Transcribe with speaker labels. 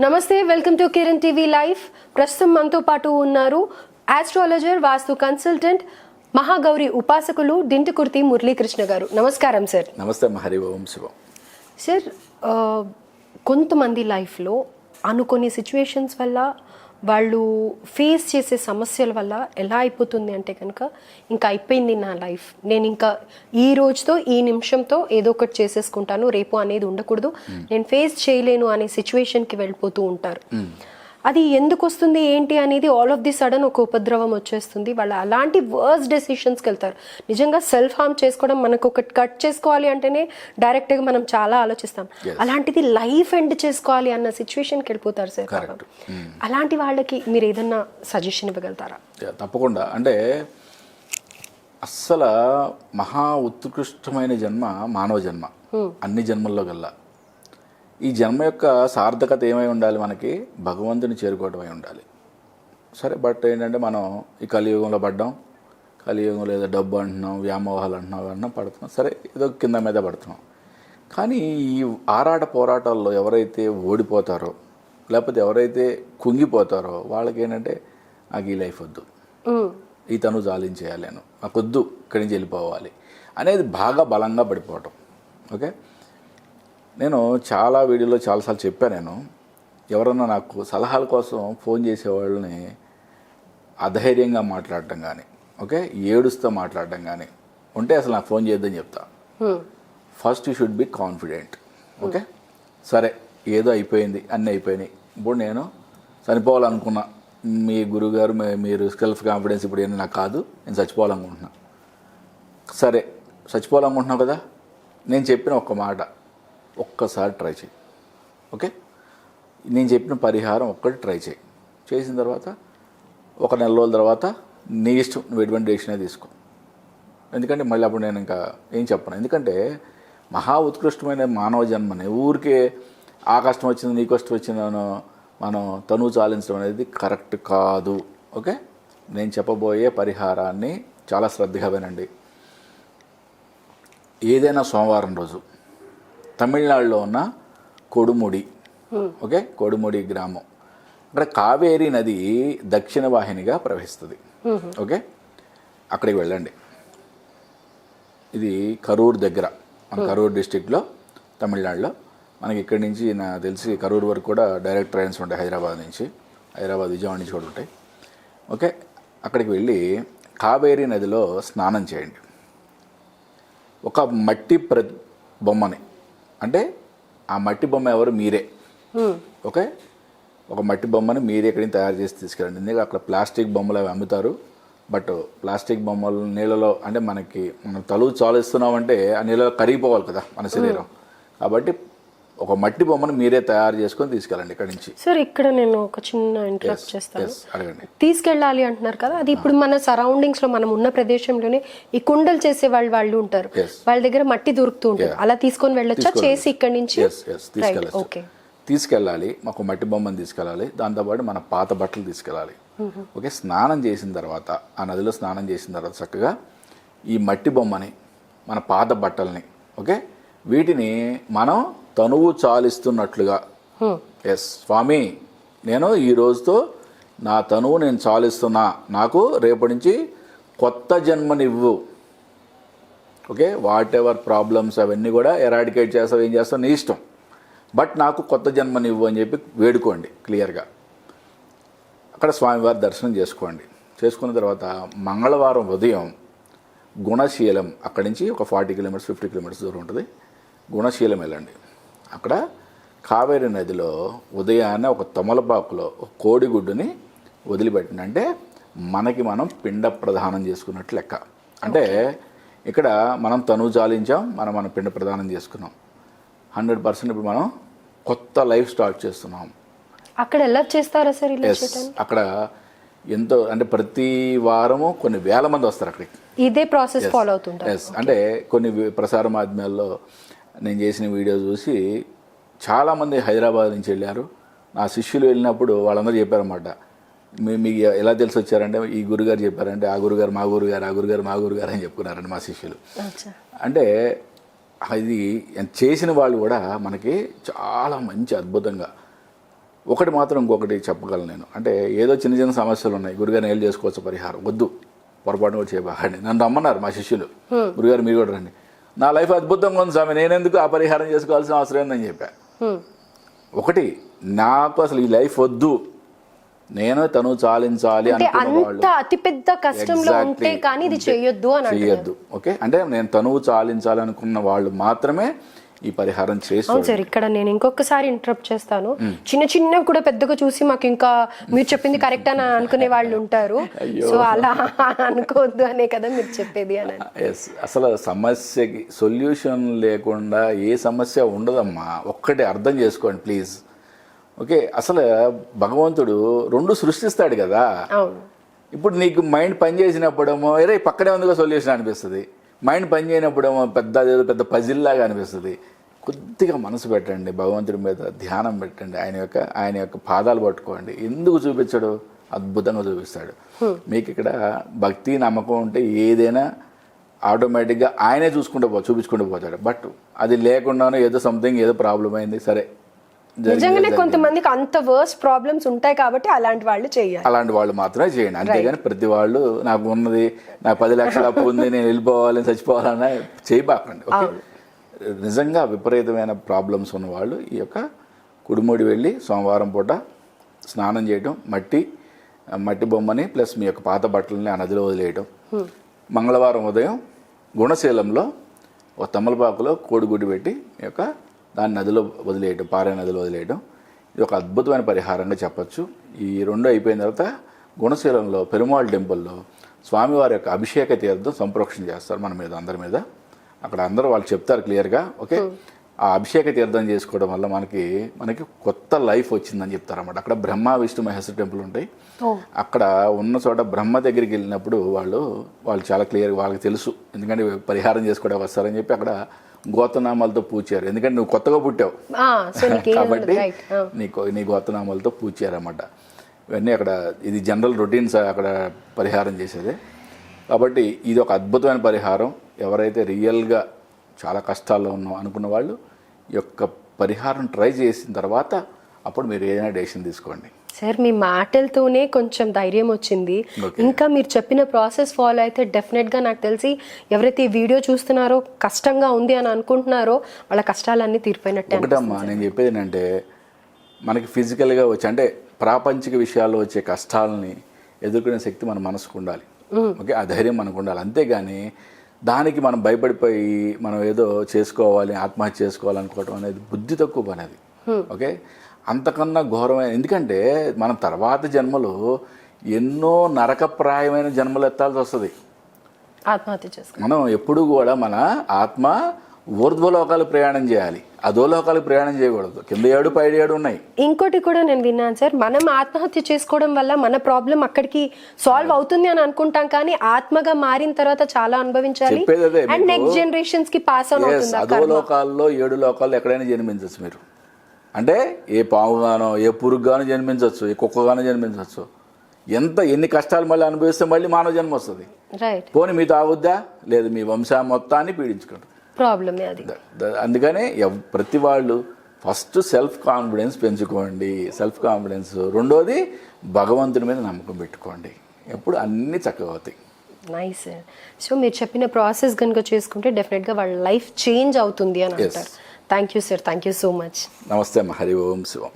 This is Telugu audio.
Speaker 1: నమస్తే welcome to Kiran TV live ప్రస్తుతం మనతో పాటు ఉన్నారు ఆస్ట్రాలజర్ వాస్తు కన్సల్టెంట్ మహాగౌరి ఉపాసకులు డింటికుర్తి మురళీకృష్ణ గారు. నమస్కారం సార్.
Speaker 2: నమస్తే హరి ఓం శివం
Speaker 1: సార్ కొంతమంది లైఫ్లో అనుకోని సిచ్యువేషన్స్ వల్ల వాళ్ళు ఫేస్ చేసే సమస్యల వల్ల ఎలా అయిపోతుంది అంటే కనుక ఇంకా అయిపోయింది నా లైఫ్ నేను ఇంకా ఈ రోజుతో ఈ నిమిషంతో ఏదో ఒకటి చేసేసుకుంటాను. రేపు అనేది ఉండకూడదు. నేను ఫేస్ చేయలేను అనే సిచ్యువేషన్కి వెళ్ళిపోతూ ఉంటారు. అది ఎందుకు వస్తుంది ఏంటి అనేది ఆల్ ఆఫ్ ది సడన్ ఒక ఉపద్రవం వచ్చేస్తుంది. వాళ్ళు అలాంటి వర్స్ డెసిషన్స్కి వెళ్తారు. నిజంగా సెల్ఫ్ హార్మ్ చేసుకోవడం మనకు ఒకటి కట్ చేసుకోవాలి అంటేనే డైరెక్ట్గా మనం చాలా ఆలోచిస్తాం. అలాంటిది లైఫ్ ఎండ్ చేసుకోవాలి అన్న సిచ్యువేషన్కి వెళ్ళిపోతారు సార్ పాపం. అలాంటి వాళ్ళకి మీరు ఏదన్నా సజెషన్ ఇవ్వగలుగుతారా?
Speaker 2: తప్పకుండా. అంటే అస్సలు మహా ఉత్కృష్టమైన జన్మ మానవ జన్మ. అన్ని జన్మల్లో గల్లా. ఈ జన్మ యొక్క సార్థకత ఏమై ఉండాలి మనకి? భగవంతుని చేరుకోవటమై ఉండాలి. సరే బట్ ఏంటంటే మనం ఈ కలియుగంలో పడ్డాం. కలియుగంలో ఏదో డబ్బు అంటున్నాం వ్యామోహాలు అంటున్నాం అంటున్నాం పడుతున్నాం. సరే ఏదో కింద మీద పడుతున్నాం. కానీ ఈ ఆరాట పోరాటాల్లో ఎవరైతే ఓడిపోతారో లేకపోతే ఎవరైతే కుంగిపోతారో వాళ్ళకి ఏంటంటే నాకు ఈ లైఫ్ వద్దు. ఈ తను జాలించేయాలి నేను. నాకు వద్దు ఇక్కడి నుంచి వెళ్ళిపోవాలి. అనేది బాగా బలంగా పడిపోవటం. ఓకే? నేను చాలా వీడియోలో చాలాసార్లు చెప్పాను నేను. ఎవరన్నా నాకు సలహాల కోసం ఫోన్ చేసేవాళ్ళని అధైర్యంగా మాట్లాడటం కానీ ఓకే? ఏడుస్తూ మాట్లాడటం కానీ ఉంటే అసలు నాకు ఫోన్ చేయొద్దని చెప్తా. First you should be confident okay? సరే ఏదో అయిపోయింది అన్నీ అయిపోయినాయి. ఇప్పుడు నేను చనిపోవాలనుకున్నా. మీ గురుగారు మీరు సెల్ఫ్ కాన్ఫిడెన్స్ ఇప్పుడు ఏంటి నాకు కాదు నేను చచ్చిపోవాలనుకుంటున్నా. సరే చచ్చిపోవాలనుకుంటున్నావు కదా? నేను చెప్పిన ఒక్క మాట. ఒక్కసారి ట్రై చేయి. ఓకే? నేను చెప్పిన పరిహారం ఒక్కటి ట్రై చేయి. చేసిన తర్వాత ఒక నెల రోజుల తర్వాత నీ ఇష్టం నువ్వు ఎటువంటి డెసిషన్ తీసుకో. ఎందుకంటే మళ్ళీ అప్పుడు నేను ఇంకా ఏం చెప్పను. ఎందుకంటే మహా ఉత్కృష్టమైన మానవ జన్మని. ఊరికే ఆ కష్టం వచ్చింది నీ కష్టం వచ్చిందనో మనం తనువు చాలించడం అనేది కరెక్ట్ కాదు. ఓకే? నేను చెప్పబోయే పరిహారాన్ని చాలా శ్రద్ధగా వినండి. ఏదైనా సోమవారం రోజు. తమిళనాడులో ఉన్న కొడుముడి. ఓకే? కొడుముడి గ్రామం. అక్కడ కావేరీ నది దక్షిణ వాహినిగా ప్రవహిస్తుంది. ఓకే? అక్కడికి వెళ్ళండి. ఇది కరూర్ దగ్గర. మన కరూర్ డిస్టిక్లో తమిళనాడులో. మనకి ఇక్కడి నుంచి నాకు తెలిసి కరూర్ వరకు కూడా డైరెక్ట్ ట్రైన్స్ ఉంటాయి హైదరాబాద్ నుంచి. హైదరాబాద్ విజయవాడ నుంచి కూడా ఉంటాయి. ఓకే? అక్కడికి వెళ్ళి కావేరీ నదిలో స్నానం చేయండి. ఒక మట్టి ప్ర బొమ్మని. అంటే ఆ మట్టి బొమ్మ ఎవరు? మీరే. ఓకే? ఒక మట్టి బొమ్మని మీరే ఇక్కడికి తయారు చేసి తీసుకెళ్ళండి. ఎందుకంటే అక్కడ ప్లాస్టిక్ బొమ్మలు అవి అమ్ముతారు. బట్ ప్లాస్టిక్ బొమ్మలు నీళ్ళలో అంటే మనకి మనం తలువు చాలిస్తున్నామంటే ఆ నీళ్ళలో కరిగిపోవాలి కదా మన శరీరం. కాబట్టి ఒక మట్టి బొమ్మను మీరే తయారు చేసుకొని తీసుకెళ్ళండి ఇక్కడి నుంచి.
Speaker 1: సార్ ఇక్కడ నేను ఒక చిన్న ఇంటరప్ట్ చేస్తాను.
Speaker 2: అడగండి.
Speaker 1: తీసుకెళ్ళాలి అంటున్నారు కదా అది ఇప్పుడు మన సరౌండింగ్స్లో మనం ఉన్న ప్రదేశంలోనే ఈ కుండలు చేసే వాళ్ళు వాళ్ళు ఉంటారు. వాళ్ళ దగ్గర మట్టి దొరుకుతూ ఉంటుంది. అలా తీసుకొని వెళ్ళొచ్చా? చేసి ఇక్కడి నుంచి? ఓకే
Speaker 2: తీసుకెళ్ళాలి ఒక మట్టి బొమ్మను తీసుకెళ్ళాలి దాంతోపాటు మన పాత బట్టలు తీసుకెళ్ళాలి. ఓకే స్నానం చేసిన తర్వాత ఆ నదిలో స్నానం చేసిన తర్వాత చక్కగా ఈ మట్టి బొమ్మని మన పాత బట్టల్ని ఓకే వీటిని మనం తనువు చాలిస్తున్నట్లుగా. ఎస్ స్వామి నేను ఈ రోజుతో నా తనువు నేను చాలిస్తున్నా. నాకు రేపటి నుంచి కొత్త జన్మనివ్వు. ఓకే వాట్ ఎవర్ ప్రాబ్లమ్స్ అవన్నీ కూడా ఎరాడికేట్ చేస్తావు ఏం చేస్తావు? నీ ఇష్టం. బట్ నాకు కొత్త జన్మనివ్వు అని చెప్పి వేడుకోండి క్లియర్గా అక్కడ స్వామివారి దర్శనం చేసుకోండి. చేసుకున్న తర్వాత మంగళవారం ఉదయం గుణశీలం అక్కడి నుంచి ఒక ఫార్టీ కిలోమీటర్స్ ఫిఫ్టీ కిలోమీటర్స్ దూరం ఉంటుంది. గుణశీలం వెళ్ళండి అక్కడ కావేరి నదిలో ఉదయాన్నే ఒక తమలపాకులో కోడిగుడ్డుని వదిలిపెట్టిన అంటే మనకి మనం పిండ ప్రదానం చేసుకున్నట్లు లెక్క. అంటే ఇక్కడ మనం తనువు చాలించాం మనం మన పిండ ప్రదానం చేసుకున్నాం. హండ్రెడ్ పర్సెంట్ ఇప్పుడు మనం కొత్త లైఫ్ స్టార్ట్ చేస్తున్నాం.
Speaker 1: అక్కడ ఎలా చేస్తారా సార్
Speaker 2: అక్కడ ఎంతో అంటే ప్రతి వారము కొన్ని వేల మంది వస్తారు అక్కడికి.
Speaker 1: ఇదే ప్రాసెస్ ఫాలో అవుతుంటారు.
Speaker 2: ఎస్ అంటే కొన్ని ప్రసార మాధ్యమాల్లో నేను చేసిన వీడియో చూసి చాలామంది హైదరాబాద్ నుంచి వెళ్ళారు. నా శిష్యులు వెళ్ళినప్పుడు వాళ్ళందరూ చెప్పారన్నమాట. మీ మీకు ఎలా తెలిసి వచ్చారంటే ఈ గురుగారు చెప్పారంటే ఆ గురుగారు మా గురుగారు ఆ గురుగారు మా గురుగారు అని చెప్పుకున్నారండి మా శిష్యులు. అంటే అది చేసిన వాళ్ళు కూడా మనకి చాలా మంచి అద్భుతంగా. ఒకటి మాత్రం ఇంకొకటి చెప్పగలను నేను. అంటే ఏదో చిన్న చిన్న సమస్యలు ఉన్నాయి. గురుగారు ఏళ్ళు చేసుకోవచ్చు? పరిహారం. వద్దు. పొరపాటు కూడా చేయబాకండి. నన్ను రమ్మన్నారు మా శిష్యులు. గురుగారు మీరు కూడా రండి. నా లైఫ్ అద్భుతంగా ఉంది స్వామి నేనెందుకు ఆ పరిహారం చేసుకోవాల్సిన అవసరం ఏందని చెప్పా.
Speaker 1: హ్మ్.
Speaker 2: ఒకటి నాకు అసలు ఈ లైఫ్ వద్దు. నేను తను చాలించాలి
Speaker 1: అంత అతిపెద్ద కష్టంలో
Speaker 2: Exactly.
Speaker 1: ఉంటే కానీ ఇది చేయొద్దు అని
Speaker 2: ఓకే? అంటే నేను తనువు చాలించాలి అనుకున్న వాళ్ళు మాత్రమే ఈ పరిహారం చేసి
Speaker 1: అవును సార్ ఇక్కడ నేను ఇంకొకసారి ఇంటరప్ట్ చేస్తాను. చిన్న చిన్నవి కూడా పెద్దగా చూసి మాకు ఇంకా మీరు చెప్పింది కరెక్ట్ అని అనుకునే వాళ్ళు ఉంటారు. సో అలా అనుకోవద్దు అనే కదా మీరు చెప్పేది అని.
Speaker 2: అసలు సమస్యకి సొల్యూషన్ లేకుండా ఏ సమస్య ఉండదమ్మా. ఒక్కటి అర్థం చేసుకోండి ప్లీజ్ ఓకే అసలు భగవంతుడు రెండు సృష్టిస్తాడు కదా. ఇప్పుడు నీకు మైండ్ పని చేసినప్పుడేమో అరే పక్కనే ఉందిగా సొల్యూషన్ అనిపిస్తుంది. మైండ్ పని చేయనప్పుడేమో పెద్ద ఏదో పెద్ద పజిల్ లాగా అనిపిస్తుంది. కొద్దిగా మనసు పెట్టండి భగవంతుడి మీద ధ్యానం పెట్టండి ఆయన యొక్క ఆయన యొక్క పాదాలు పట్టుకోండి. ఎందుకు చూపించడు? అద్భుతంగా చూపిస్తాడు. మీకు ఇక్కడ భక్తి నమ్మకం ఉంటే ఏదైనా ఆటోమేటిక్గా ఆయనే చూసుకుంటూ పో చూపించుకుంటూ పోతాడు. బట్ అది లేకుండానే ఏదో సంథింగ్ ఏదో ప్రాబ్లం అయింది సరే.
Speaker 1: నిజంగానే. కొంతమందికి అంత వర్స్ట్ ప్రాబ్లమ్స్ ఉంటాయి కాబట్టి అలాంటి వాళ్ళు చేయాలి.
Speaker 2: అలాంటి వాళ్ళు మాత్రమే చేయండి. అంతేగాని ప్రతి వాళ్ళు నాకు ఉన్నది నాకు పది లక్షల అప్పు ఉంది నేను వెళ్ళిపోవాలి చచ్చిపోవాలన్నా చేయబాకండి. నిజంగా విపరీతమైన ప్రాబ్లమ్స్ ఉన్న వాళ్ళు ఈ యొక్క కుడిముడి వెళ్ళి సోమవారం పూట స్నానం చేయడం మట్టి మట్టి బొమ్మని ప్లస్ మీ యొక్క పాత బట్టలని ఆ నదిలో వదిలేయడం మంగళవారం ఉదయం గుణశీలంలో ఒక తమలపాకులో కోడిగుడ్డు పెట్టి ఈ యొక్క దాన్ని నదిలో వదిలేయడం పారే నదిలో వదిలేయడం ఇది ఒక అద్భుతమైన పరిహారంగా చెప్పొచ్చు. ఈ రెండు అయిపోయిన తర్వాత గుణశీలంలో పెరుమాళ్ టెంపుల్లో స్వామివారి యొక్క అభిషేక తీర్థం సంప్రోక్షణ చేస్తారు మన మీద అందరి మీద. అక్కడ అందరూ వాళ్ళు చెప్తారు క్లియర్గా ఓకే? ఆ అభిషేక తీర్థం చేసుకోవడం వల్ల మనకి మనకి కొత్త లైఫ్ వచ్చిందని చెప్తారన్నమాట. అక్కడ బ్రహ్మ విష్ణు మహేశ్వర టెంపుల్ ఉంటాయి. అక్కడ ఉన్న చోట బ్రహ్మ దగ్గరికి వెళ్ళినప్పుడు వాళ్ళు వాళ్ళు చాలా క్లియర్ వాళ్ళకి తెలుసు. ఎందుకంటే పరిహారం చేసుకోవడానికి వస్తారని చెప్పి అక్కడ గోతనామాలతో పూచారు. ఎందుకంటే నువ్వు కొత్తగా పుట్టావు. కాబట్టి నీకు నీ గోతనామాలతో పూచారన్నమాట. ఇవన్నీ అక్కడ ఇది జనరల్ రొటీన్స్ అక్కడ పరిహారం చేసేది. కాబట్టి ఇది ఒక అద్భుతమైన పరిహారం. ఎవరైతే రియల్గా చాలా కష్టాల్లో ఉన్నాం అనుకున్న వాళ్ళు ఈ యొక్క పరిహారం ట్రై చేసిన తర్వాత అప్పుడు మీరు ఏదైనా డెసిషన్ తీసుకోండి.
Speaker 1: సార్ మీ మాటలతోనే కొంచెం ధైర్యం వచ్చింది. ఇంకా మీరు చెప్పిన ప్రాసెస్ ఫాలో అయితే డెఫినెట్గా నాకు తెలిసి ఎవరైతే ఈ వీడియో చూస్తున్నారో కష్టంగా ఉంది అని అనుకుంటున్నారో వాళ్ళ కష్టాలన్నీ తీరిపోయినట్టే
Speaker 2: ఒకటమ్మా నేను చెప్పేది ఏంటంటే మనకి ఫిజికల్గా వచ్చే అంటే ప్రాపంచిక విషయాల్లో వచ్చే కష్టాలని ఎదుర్కొనే శక్తి మన మనసుకు ఉండాలి. ఓకే ఆ ధైర్యం మనకు ఉండాలి. అంతేగాని దానికి మనం భయపడిపోయి మనం ఏదో చేసుకోవాలి ఆత్మహత్య చేసుకోవాలనుకోవటం అనేది బుద్ధి తక్కువ పని అది. ఓకే? అంతకన్నా ఘోరమైన ఎందుకంటే మనం తర్వాత జన్మలో ఎన్నో నరకప్రాయమైన జన్మలు ఎత్తాల్సి వస్తుంది.
Speaker 1: ఆత్మహత్య చేసుకో
Speaker 2: మనం ఎప్పుడు కూడా మన ఆత్మ ఊర్ధ్వలోకాలు ప్రయాణం చేయాలి. అధోలోకాలు ప్రయాణం చేయకూడదు. కింద ఏడు పై ఏడు ఉన్నాయి.
Speaker 1: ఇంకోటి కూడా నేను విన్నాను సార్. మనం ఆత్మహత్య చేసుకోవడం వల్ల మన ప్రాబ్లం అక్కడికి సాల్వ్ అవుతుంది అని అనుకుంటాం కానీ ఆత్మగా మారిన తర్వాత చాలా అనుభవించాలి.
Speaker 2: అదే
Speaker 1: అండ్. నెక్స్ట్ జనరేషన్స్కి పాస్ అవుతుంది ఆ
Speaker 2: అధో
Speaker 1: కర్మ.
Speaker 2: లోకాల్లో ఏడు లోకాల్లో ఎక్కడైనా జన్మించవచ్చు మీరు. అంటే ఏ పాముగానో ఏ పురుగుగానో జన్మించవచ్చు ఏ కుక్కగానో జన్మించవచ్చు. ఎంత ఎన్ని కష్టాలు మళ్ళీ అనుభవిస్తే మళ్ళీ మానవ జన్మ వస్తుంది. పోనీ మీ తాగుద్దా? లేదు మీ వంశా మొత్తాన్ని పీడించుకుంటుంది.
Speaker 1: ప్రాబ్లమే అది.
Speaker 2: అందుకనే ప్రతి వాళ్ళు ఫస్ట్ సెల్ఫ్ కాన్ఫిడెన్స్ పెంచుకోండి. సెల్ఫ్ కాన్ఫిడెన్స్ రెండోది భగవంతుడి మీద నమ్మకం పెట్టుకోండి. ఎప్పుడు అన్నీ చక్కగా అవుతాయి
Speaker 1: నైస్ సో మీరు చెప్పిన ప్రాసెస్ కనుక చేసుకుంటే డెఫినెట్గా వాళ్ళ లైఫ్ చేంజ్ అవుతుంది అని. అంటారు. Thank you sir thank you so much
Speaker 2: నమస్తే అమ్మ హరి ఓం శివం